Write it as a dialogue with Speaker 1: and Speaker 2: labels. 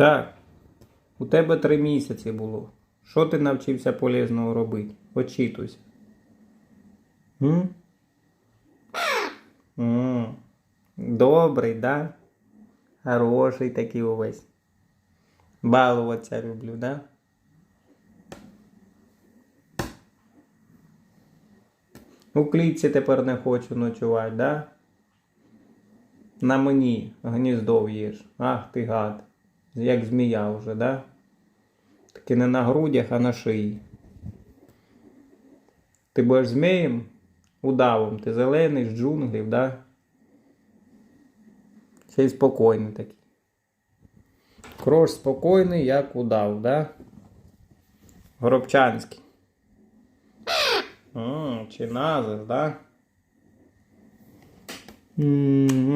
Speaker 1: Так. У тебе три місяці було. Що ти навчився полезного робити? Очитуйся. М? М. Добрий, да? Хороший такий увесь. Балуватися люблю, да? У клітці тепер не хочу ночувати, да? На мені гніздо в'їш. Ах ти гад. Як змія вже, да? Таки не на грудях, а на шиї. Ти будеш змієм? Удавом. Ти зелений з джунглів, да? Ще й спокійний такий. Крош спокійний, як удав, да? Горобчанський. М, Чи назис, да? М-м.